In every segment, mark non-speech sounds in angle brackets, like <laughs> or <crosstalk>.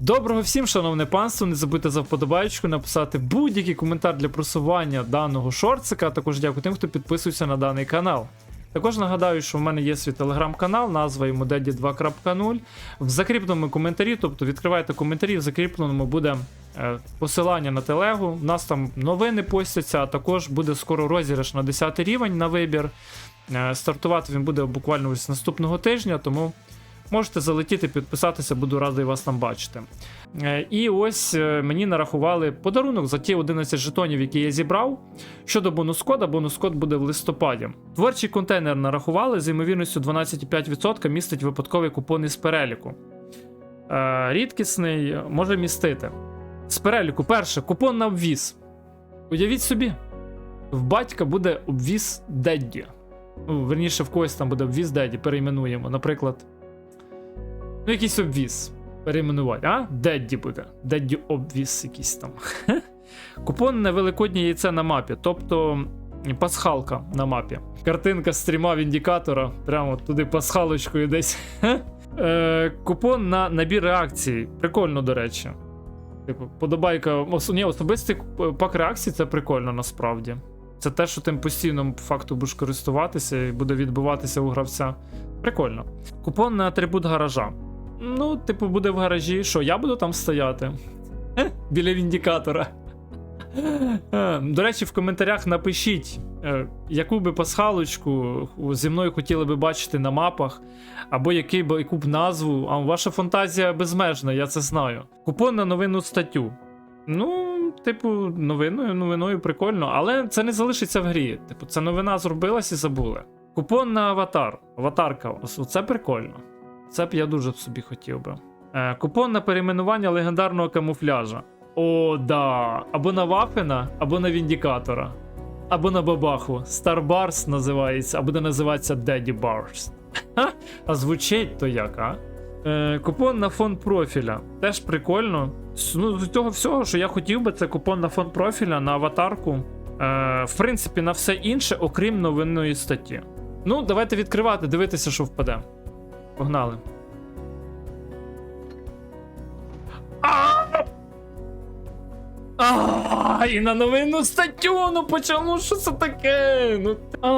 Доброго всім, шановне панство. Не забудьте за вподобайку написати будь-який коментар для просування даного шортсика. а Також дякую тим, хто підписується на даний канал. Також нагадаю, що в мене є свій телеграм-канал, назва йому Daddy 2.0. В закріпленому коментарі, тобто відкривайте коментарі, в закріпленому буде е, посилання на телегу. У нас там новини постяться, а також буде скоро розіграш на 10 рівень на вибір. Е, Стартувати він буде буквально ось наступного тижня, тому можете залетіти, підписатися, буду радий вас там бачити. Е, І ось е, мені нарахували подарунок за ті 11 жетонів, які я зібрав. Щодо бонус-кода, бонус-код буде в листопаді. Творчий контейнер нарахували з ймовірністю 12,5% містить випадковий купон із переліку. Е, Рідкісний може містити. З переліку, перше, купон на обвіз. Уявіть собі, в батька буде обвіз Дедді. Ну, верніше, в когось там буде обвіз Дедді, перейменуємо. Наприклад, ну, якийсь обвіз. Перейменувати, а? Дедді буде. Дедді обвіз якийсь там. <laughs> Купон на великоднє яйце на мапі, тобто пасхалка на мапі. Картинка з трьома індикатора, прямо туди пасхалочкою десь. <laughs> Е, Купон на набір реакцій. Прикольно, до речі. Типу, подобайка. Ні, особистий пак реакцій це прикольно насправді. Це те, що тим постійно по факту будеш користуватися і буде відбиватися у гравця. Прикольно. Купон на атрибут гаража. Ну, типу, буде в гаражі. Що, я буду там стояти? Е, Біля віндикатора. Е, До речі, в коментарях напишіть, е, яку би пасхалочку зі мною хотіли би бачити на мапах, або який би, яку б назву. А ваша фантазія безмежна, я це знаю. Купон на новинну статтю. Ну, типу, новиною, новиною прикольно, але це не залишиться в грі. Типу, це новина зробилась і забули. Купон на аватар. Аватарка. Це прикольно. Це б я дуже собі хотів би. Е, купон на перейменування легендарного камуфляжа. О, да. Або на Вафена, або на Віндікатора. Або на Бабаху. Star Bars називається, а буде називатися Daddy Bars. А звучить то як, а? Е, купон на фон профіля. Теж прикольно. Ну, з цього всього, що я хотів би, це купон на фон профіля, на аватарку. Е, в принципі, на все інше, окрім новинної статті. Ну, давайте відкривати, дивитися, що впаде. Погнали. А, і на новинну статтю, ну почало, що це таке? Ну, а,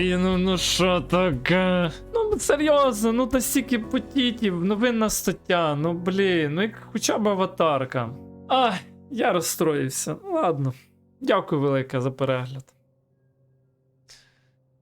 ну, ну що таке? Ну, серйозно, ну настільки потітів, новинна стаття, ну блін, ну як хоча б аватарка. Ай, я розстроївся. Ладно. Дякую велике за перегляд.